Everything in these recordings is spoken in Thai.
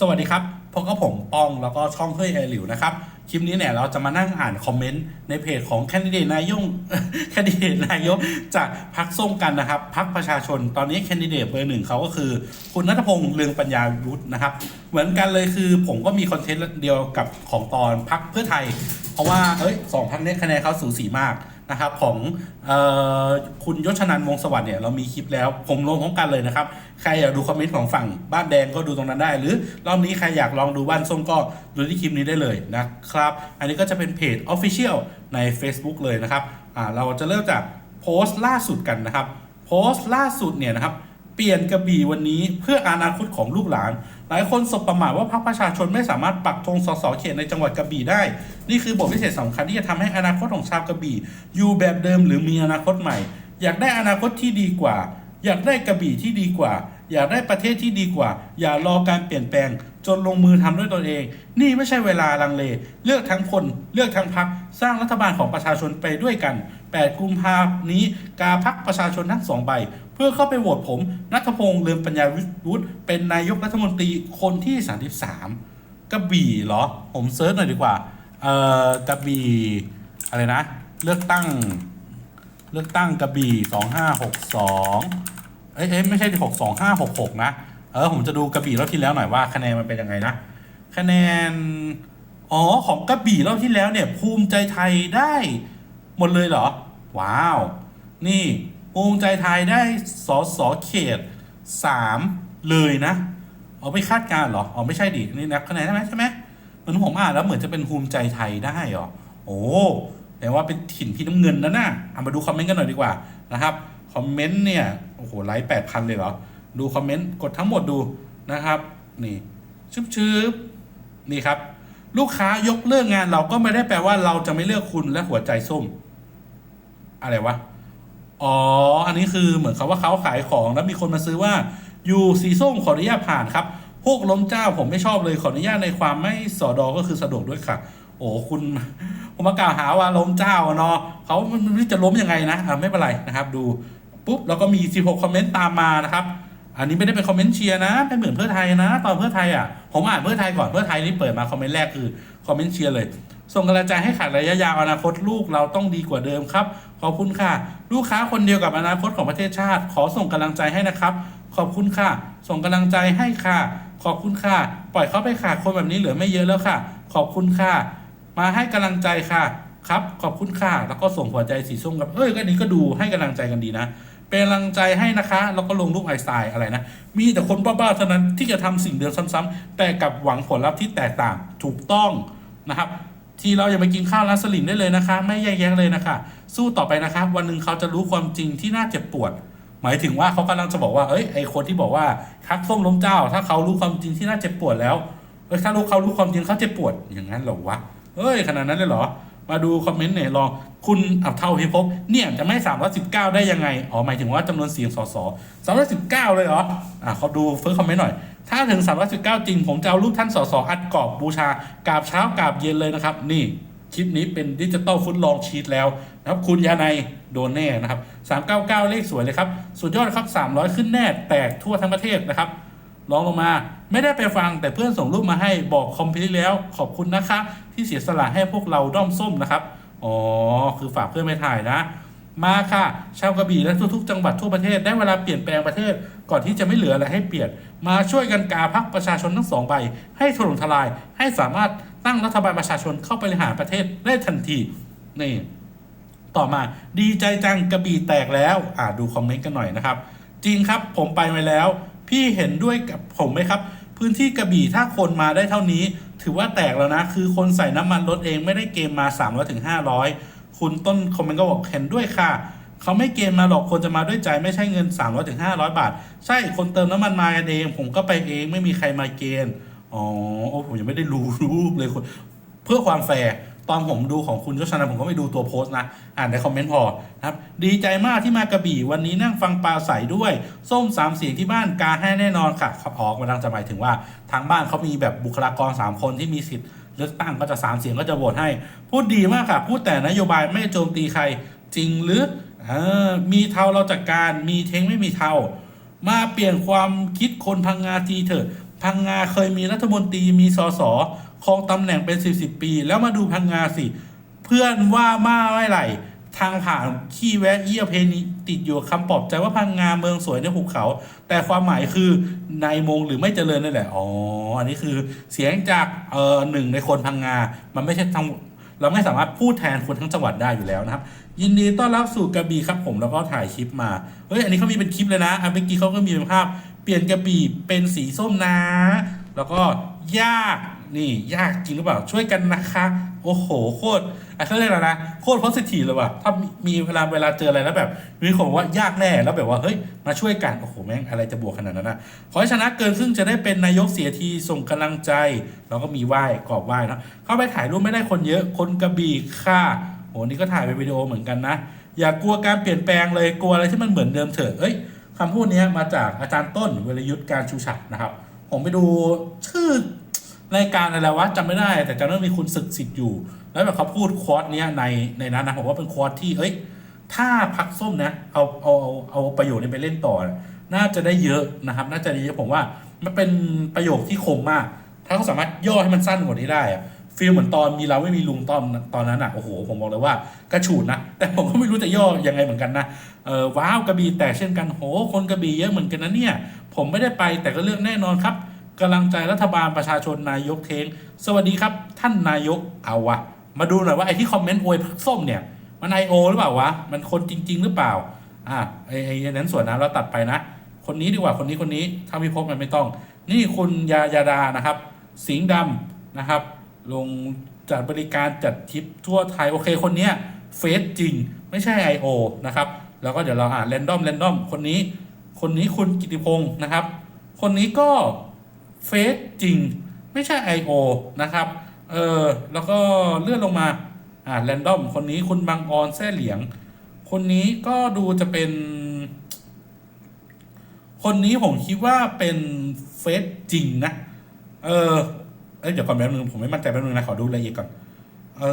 สวัสดีครับพบกับผมปองแล้วก็ช่องเฮ้ยแอหลิวนะครับ คลิปนี้เนี่ยเราจะมานั่งอ่านคอมเมนต์ในเพจของแคนดิเดตนายกแคนดิเดตนายกจากพักส้มกันนะครับพักประชาชน ตอนนี้แคนดิเดตเบอร์หนึ่งเขาก็คือ คุณนัทพงษ์เลืองปัญญาวุฒินะครับ เหมือนกันเลยคือผมก็มีคอนเทนต์เดียวกับของตอนพักเพื่อไทย เพราะว่าเอ้ยสองพักนี้คะแนนเขาสูสีมาก นะครับของออคุณยศชนันวงศ์สวัสดิ์เนี่ยเรามีคลิปแล้วผมลงพร้อมกันเลยนะครับ ใครอยากดูคอมเมนต์ของฝั่งบ้านแดงก็ดูตรงนั้นได้ หรือรอบนี้ใครอยากลองดูบ้านส้มก็ดูที่คลิปนี้ได้เลยนะครับ อันนี้ก็จะเป็นเพจ Official ใน Facebook เลยนะครับเราจะเริ่มจากโพสต์ล่าสุดกันนะครับ โพสต์ล่าสุดเนี่ยนะครับเปลี่ยนกระบี่วันนี้เพื่ออนาคตของลูกหลาน หลายคนสบประมาทว่าพรรคประชาชนไม่สามารถปักธงสสเขตในจังหวัดกระบี่ได้ นี่คือบทพิเศษสำคัญที่จะทำให้อนาคตของชาวกระบี่อยู่แบบเดิมหรือมีอนาคตใหม่ อยากได้อนาคตที่ดีกว่า อยากได้กระบี่ที่ดีกว่า อยากได้ประเทศที่ดีกว่า อย่ารอการเปลี่ยนแปลง จนลงมือทำด้วยตนเอง นี่ไม่ใช่เวลาลังเล เลือกทั้งคนเลือกทั้งพักสร้างรัฐบาลของประชาชนไปด้วยกัน 8 กุมภาพันธ์นี้กาพักประชาชนทั้งสองใบ เพื่อเข้าไปโหวตผมนัทพงษ์เลือมปัญญาวุฒิเป็นนายกรัฐมนตรีคนที่ 33กระบี่เหรอ ผมเซิร์ชหน่อยดีกว่า เอ่อกระบี่อะไรนะ เลือกตั้ง เลือกตั้งกระบี่สองห้าหกสองเอ้ยเอ้ยไม่ใช่หกสองห้าหกหกนะ เออ ผมจะดูกระบี่รอบที่แล้วหน่อยว่าคะแนนมันเป็นยังไงนะคะแนนอ๋อของกระบี่รอบที่แล้วเนี่ย ภูมิใจไทยได้ หมดเลยเหรอ ว้าว นี่ ภูมิใจไทยได้สอสอเขตสามเลยนะเอาไม่คาดการณ์เหรออ๋อไม่ใช่ดินี่นับคะแนนใช่ไหมใช่ไหมเหมือนผมอ่านแล้วเหมือนจะเป็นภูมิใจไทยได้เหรอโอ้แต่ว่าเป็นถิ่นพี่น้ำเงินนะน่ะเอามาดูคอมเมนต์กันหน่อยดีกว่านะครับคอมเมนต์เนี่ยโอ้โหไลค์แปดพันเลยเหรอดูคอมเมนต์กดทั้งหมดดูนะครับนี่ชึบชึบนี่ครับ ลูกค้ายกเลิกงานเราก็ไม่ได้แปลว่าเราจะไม่เลือกคุณและหัวใจส้ม อะไรวะ อ๋อ อันนี้คือเหมือนเขาว่าเขาขายของแล้วมีคนมาซื้อว่าอยู่สีส้มขออนุญาตผ่านครับ พวกล้มเจ้าผมไม่ชอบเลยขออนุญาตในความไม่สอดอก็คือสะดวกด้วยค่ะ โอ้คุณผมมากล่าวหาว่าล้มเจ้าเนาะเขามันไม่จะล้มยังไงนะอะไม่เป็นไรนะครับดูปุ๊บแล้วก็มี 16 คอมเมนต์ตามมานะครับ อันนี้ไม่ได้เป็นคอมเมนต์เชียร์นะไม่เหมือนเพื่อไทยนะ ตอนเพื่อไทยอะผมอ่านเพื่อไทยก่อนเพื่อไทยนี่เปิดมาคอมเมนต์แรกคือคอมเมนต์เชียร์เลย ส่งกำลังใจให้ขาดระยะยาวอนาคตลูกเราต้องดีกว่าเดิมครับ ขอบคุณค่ะ ลูกค้าคนเดียวกับอนาคตของประเทศชาติ ขอส่งกำลังใจให้นะครับ ขอบคุณค่ะ ส่งกำลังใจให้ค่ะ ขอบคุณค่ะ ปล่อยเขาไปค่ะคนแบบนี้เหลือไม่เยอะแล้วค่ะ ขอบคุณค่ะ มาให้กำลังใจค่ะครับ ขอบคุณค่ะ แล้วก็ส่งหัวใจสีส้มกับ เอ้ยก็นี้ก็ดูให้กำลังใจกันดีนะ เป็นกำลังใจให้นะคะ แล้วก็ลงรูปไอน์สไตล์อะไรนะ มีแต่คนบ้าๆเท่านั้นที่จะทำสิ่งเดิมซ้ำๆแต่กับหวังผลลัพธ์ที่แตกต่าง ถูกต้องนะครับ ที่เราอย่าไปกินข้าวร้าสลิมได้เลยนะคะ ไม่แยกแยะเลยนะคะ สู้ต่อไปนะคะ วันหนึ่งเขาจะรู้ความจริงที่น่าเจ็บปวด หมายถึงว่าเขากำลังจะบอกว่าเอ้ยไอคนที่บอกว่าคักส้มล้มเจ้า ถ้าเขารู้ความจริงที่น่าเจ็บปวดแล้วเอ้ยถ้ารู้เขารู้ความจริงเขาเจ็บปวดอย่างนั้นเหรอวะเอ้ยขนาดนั้นเลยเหรอ มาดูคอมเมนต์หน่อยลองคุณอับเท่าพิภพเนี่ยจะไม่319 ได้ยังไงอ๋อหมายถึงว่าจำนวนเสียงสส319 เลยเหรออะเขาดูเฟิร์สคอมเมนต์หน่อย ถ้าถึง 319 จริง ผมจะเอารูปท่านสสอัดกรอบบูชากราบเช้ากราบเย็นเลยนะครับ นี่คลิปนี้เป็นดิจิตอลฟุตลองชีตแล้วนะครับ คุณยาในยโดนแน่นะครับ 399 เลขสวยเลยครับ สุดยอดครับ 300 ขึ้นแน่แตกทั่วทั้งประเทศนะครับลองลงมา ไม่ได้ไปฟังแต่เพื่อนส่งรูปมาให้บอกคอมพิวแล้ว ขอบคุณนะคะ ที่เสียสละให้พวกเราด้อมส้มนะครับ อ๋อ คือฝากเพื่อนไปถ่ายนะ มาค่ะ ชาวกระบี่และทุกๆ จังหวัดทั่วประเทศได้เวลาเปลี่ยนแปลงประเทศ ก่อนที่จะไม่เหลืออะไรให้เปลี่ยน มาช่วยกันกาพักประชาชนทั้งสองใบ ให้ถล่มทลาย ให้สามารถตั้งรัฐบาลประชาชนเข้าไปบริหารประเทศได้ทันทีนี่ต่อมาดีใจจังกระบี่แตกแล้วอ่าดูคอมเมนต์กันหน่อยนะครับ จริงครับผมไปมาแล้ว พี่เห็นด้วยกับผมไหมครับ พื้นที่กระบี่ถ้าคนมาได้เท่านี้ ถือว่าแตกแล้วนะ คือคนใส่น้ำมันรถเองไม่ได้เกมมา 300ถึง500 คุณต้นคอมเมนต์ก็บอกเห็นด้วยค่ะเขาไม่เกณฑ์มาหรอกคนจะมาด้วยใจไม่ใช่เงิน 300ถึง500บาท ใช่คนเติมน้ำมันมากันเอง ผมก็ไปเองไม่มีใครมาเกณฑ์อ๋อโอ้ผมยังไม่ได้รู้รูปเลยคุณเพื่อความแฟร์ตอนผมดูของคุณยศชนะผมก็ไม่ดูตัวโพสต์นะ อ่านในคอมเมนต์พอนะครับ ดีใจมากที่มากระบี่วันนี้นั่งฟังปลาใสด้วย ส้มสามเสียงที่บ้านกาให้แน่นอนค่ะขออกมาดังจะหมายถึงว่า ทางบ้านเขามีแบบบุคลากร 3 คนที่มีสิทธิ์ เลือกตั้งก็จะ3เสียงก็จะโหวตให้ พูดดีมากค่ะ พูดแต่นโยบายไม่โจมตีใครจริงหรืออมีเทาเราจัดการมีเทงไม่มีเทามาเปลี่ยนความคิดคนพังงาทีเถอะพังงาเคยมีรัฐมนตรีมีสสครองตำแหน่งเป็นสิบสิบปี แล้วมาดูพังงาสิ เพื่อนว่ามาไม่ไหล ทางผ่านขี้แวะเยี่ยเพนีติดอยู่คำปลอบใจว่าพังงาเมืองสวยในภูเขา แต่ความหมายคือในมงหรือไม่เจริญนั่นแหละอ๋ออันนี้คือเสียงจากเอ่อหนึ่งในคนพังงา มันไม่ใช่ทั้งเราไม่สามารถพูดแทนคนทั้งจังหวัดได้อยู่แล้วนะครับ ยินดีต้อนรับสู่กระบี่ครับผมแล้วก็ถ่ายคลิปมาเฮ้ยอันนี้เขามีเป็นคลิปเลยนะอันเมื่อกี้เขาก็มีเป็นภาพ เปลี่ยนกระบี่เป็นสีส้มนะ แล้วก็ยากนี่ยากจริงหรือเปล่าช่วยกันนะคะ โอ้โห โคตรอะเขาเรียกอะไรนะ โคตรโพสิทีฟเลยว่ะ ถ้ามีเวลาเวลาเจออะไรแล้วแบบ มีคนบอกว่ายากแน่ แล้วแบบว่า เฮ้ย มาช่วยกัน โอ้โห แม่งอะไรจะบวกขนาดนั้นนะขอให้ชนะเกินครึ่งจะได้เป็นนายกเสียทีส่งกำลังใจ แล้วก็มีไหว้กรอบไหว้นะเข้าไปถ่ายรูปไม่ได้คนเยอะ คนกระบี่ค่ะโห นี่ก็ถ่ายเป็นวิดีโอเหมือนกันนะ อย่ากลัวการเปลี่ยนแปลงเลย กลัวอะไรที่มันเหมือนเดิมเถอะเอ้ยคำพูดนี้มาจากอาจารย์ต้นเวรยุทธ์การชูฉัตรนะครับ ผมไปดูชื่อ รายการอะไรวะจำไม่ได้แต่จำได้มีคุณศึกสิทธิ์อยู่ แล้วแบบเขาพูดควอตเนี้ยในในนั้นนะผมว่าเป็นควอตที่เอ้ย ถ้าพักส้มนะเอาเอาเอาเอาประโยชน์นี้ไปเล่นต่อ น่าจะได้เยอะนะครับ น่าจะได้เยอะผมว่ามันเป็นประโยคที่คมมาก ถ้าเขาสามารถย่อให้มันสั้นกว่านี้ได้อะฟีลเหมือนตอนมีเราไม่มีลุงตอนตอนนั้นอะโอ้โหผมบอกเลยว่ากระฉูดนะแต่ผมก็ไม่รู้จะย่อยังไงเหมือนกันนะเออว้าวกระบี่แตกเช่นกันโหคนกระบี่เยอะเหมือนกันนะเนี่ย ผมไม่ได้ไปแต่ก็เลือกแน่นอนครับ กำลังใจรัฐบาลประชาชนนายกเทงสวัสดีครับท่านนายกเอาวะมาดูหน่อยว่าไอ้ที่คอมเมนต์อวยพักส้มเนี่ย มันไอโอหรือเปล่าวะ มันคนจริง ๆ หรือเปล่า อ่าไอ้ไอ้นั้นส่วนนั้นเราตัดไปนะ คนนี้ดีกว่าคนนี้คนนี้ถ้าไม่พบมันไม่ต้อง นี่คุณยายาดานะครับ สิงห์ดำนะครับ ลงจัดบริการจัดทริปทั่วไทย โอเคคนเนี้ยเฟซจริง ไม่ใช่ I.O. นะครับ แล้วก็เดี๋ยวเราอ่านแรนดอมแรนดอมคนนี้ คนนี้คุณกิติพงศ์นะครับ คนนี้ก็ เฟซจริง ไม่ใช่ I.O. นะครับ เออ แล้วก็เลื่อนลงมา อ่าแรนดอม คนนี้คุณบางออนแซ่เหลียง คนนี้ก็ดูจะเป็น คนนี้ผมคิดว่าเป็นเฟซจริงนะ เออ เอ้ยเดี๋ยวก่อนแป๊บนึง ผมไม่มั่นใจแป๊บนึงนะ ขอดูรายละเอียดก่อน เอ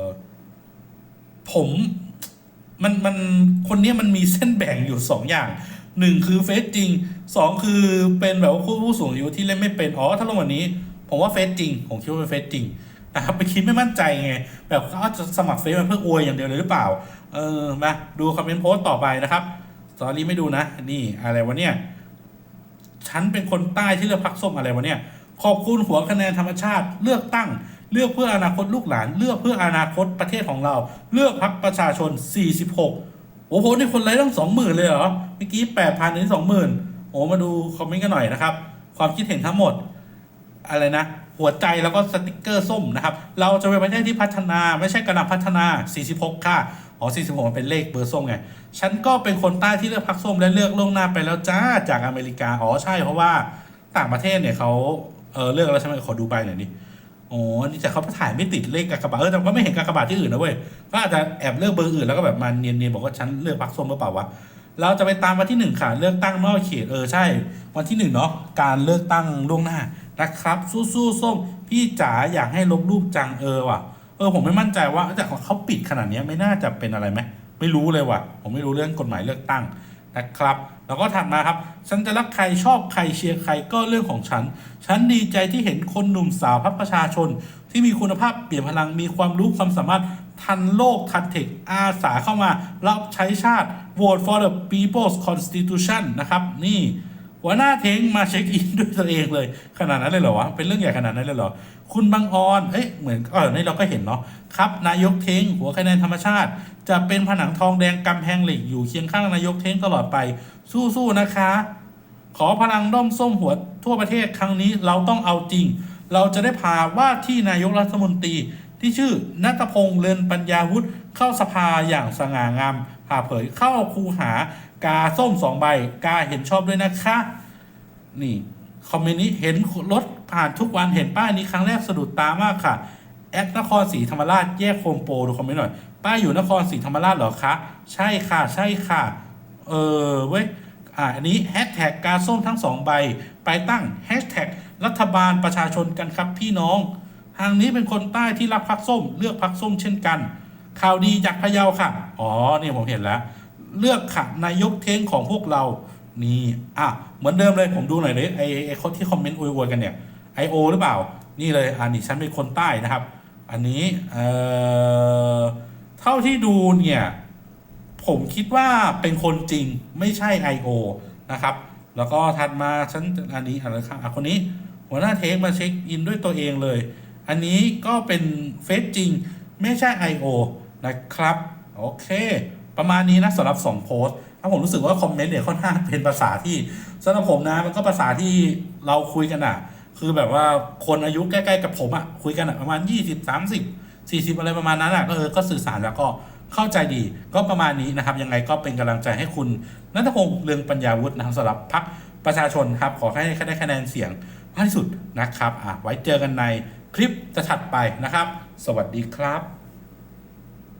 อ ผมมันมันคนนี้มันมีเส้นแบ่งอยู่สองอย่าง หนึ่งคือเฟซจริงสองคือเป็นแบบว่าผู้ผู้สูงอายุที่เล่นไม่เป็นอ๋อถ้าลงวันนี้ ผมว่าเฟซจริง ผมคิดว่าเป็นเฟซจริงนะครับไปคิดไม่มั่นใจไง แบบเขาจะสมัครเฟซมาเพื่ออวยอย่างเดียวเลยหรือเปล่า เออมาดูคอมเมนต์โพสต์ต่อไปนะครับสอรี่ไม่ดูนะ นี่อะไรวะเนี่ยฉันเป็นคนใต้ที่เลือกพักส้มอะไรวะเนี่ย ขอบคุณหัวคะแนนธรรมชาติเลือกตั้งเลือกเพื่ออนาคตลูกหลาน เลือกเพื่ออนาคตประเทศของเรา เลือกพักประชาชน 46 อ้โหนี่คนไลค์ต้องสองหมื่นเลยเหรอเมื่อกี้แปดพันนี่สองหมื่นโอ้มาดูคอมเมนต์กันหน่อยนะครับ ความคิดเห็นทั้งหมด อะไรนะ หัวใจแล้วก็สติกเกอร์ส้มนะครับ เราจะเป็นประเทศที่พัฒนาไม่ใช่กระดับพัฒนา 46 ค่ะอ๋อ46มันเป็นเลขเบอร์ส้มไง ฉันก็เป็นคนใต้ที่เลือกพักส้มและเลือกล่วงหน้าไปแล้วจ้าจากอเมริกา อ๋อใช่เพราะว่าต่างประเทศเนี่ยเขาเออเลือกแล้วใช่ไหมขอดูใบหน่อยดิ อ๋อนี่แต่เขาถ่ายไม่ติดเลขกากบาทเออแต่ก็ไม่เห็นกากบาทที่อื่นนะเว้ยก็อาจจะแอบเลือกเบอร์อื่นแล้วก็แบบมาเนียนๆบอกว่าฉันเลือกพักส้มหรือเปล่าวะเราจะไปตามวันที่หนึ่งค่ะเลือกตั้งนอกเขตเออใช่ วันที่หนึ่งเนาะการเลือกตั้งล่วงหน้านะครับ สู้ๆส้มพี่จ๋าอยากให้ลบรูปจังเออว่ะเออผมไม่มั่นใจว่าแต่เขาปิดขนาดนี้ไม่น่าจะเป็นอะไรไหมไม่รู้เลยว่ะ ผมไม่รู้เรื่องกฎหมายเลือกตั้ง นะครับ แล้วก็ถัดมาครับ ฉันจะรักใครชอบใครเชียร์ใครก็เรื่องของฉัน ฉันดีใจที่เห็นคนหนุ่มสาวพักประชาชน ที่มีคุณภาพเปลี่ยนพลังมีความรู้ความสามารถทันโลกทันเทคอาสาเข้ามารับใช้ชาติ vote for the people's constitution นะครับ นี่ หัวหน้าเทงมาเช็คอินด้วยตัวเองเลย ขนาดนั้นเลยเหรอวะเป็นเรื่องใหญ่ขนาดนั้นเลยเหรอ คุณบางออนเอ้ยเหมือนเออนี่เราก็เห็นเนาะครับนายกเทงหัวคะแนนธรรมชาติ จะเป็นผนังทองแดงกำแพงเหล็กอยู่เคียงข้างนายกเทงตลอดไป สู้ๆนะคะ ขอพลังด้อมส้มหัวทั่วประเทศครั้งนี้เราต้องเอาจริง เราจะได้พาว่าที่นายกรัฐมนตรีที่ชื่อนัตพงษ์เลนปัญญาวุฒิ เข้าสภาอย่างสง่างามผ่าเผยเข้าคูหากาส้มสองใบ กาเห็นชอบด้วยนะคะ นี่คอมเมนต์นี้เห็นรถผ่านทุกวันเห็นป้ายนี้ครั้งแรกสะดุดตามากค่ะแอดนครศรีธรรมราชแยกโฮมโปรดูคอมเมนต์หน่อย ป้ายอยู่นครศรีธรรมราชเหรอคะ ใช่ค่ะ ใช่ค่ะ เออเว้ย อ่า อันนี้แฮชแท็กกาส้มทั้งสองใบ ไปตั้งแฮชแท็กรัฐบาลประชาชนกันครับพี่น้อง ทางนี้เป็นคนใต้ที่รักพักส้ม เลือกพักส้มเช่นกัน ข่าวดีจากพะเยาค่ะ อ๋อ นี่ผมเห็นแล้ว เลือกค่ะนายกเท้งของพวกเรา นี่ อะ เหมือนเดิมเลย ผมดูหน่อยเลยไอไอคนที่คอมเมนต์อวยๆกันเนี่ย I.O. หรือเปล่า นี่เลยอ่านี่ฉันเป็นคนใต้นะครับ อันนี้ เอ่อ เท่าที่ดูเนี่ย ผมคิดว่าเป็นคนจริง ไม่ใช่ I.O. นะครับ แล้วก็ถัดมาฉันอันนี้อะไรครับอะคนนี้ หัวหน้าเทคมาเช็คอินด้วยตัวเองเลย อันนี้ก็เป็นเฟซจริง ไม่ใช่ I.O. นะครับ โอเค ประมาณนี้นะสำหรับ 2 โพสต์ถ้าผมรู้สึกว่าคอมเมนต์เนี่ยค่อนข้างเป็นภาษาที่สำหรับผมนะมันก็ภาษาที่เราคุยกันอะคือแบบว่าคนอายุใกล้ๆกับผมอะคุยกันอะประมาณ 20 30 40 อะไรประมาณนั้นอะก็เออก็สื่อสารแล้วก็เข้าใจดีก็ประมาณนี้นะครับ ยังไงก็เป็นกำลังใจให้คุณนัทพงษ์เรืองปัญญาวุฒินะครับสำหรับพักประชาชนครับ ขอให้ได้คะแนนเสียงมากที่สุดนะครับอะไว้เจอกันในคลิปจะถัดไปนะครับ สวัสดีครับ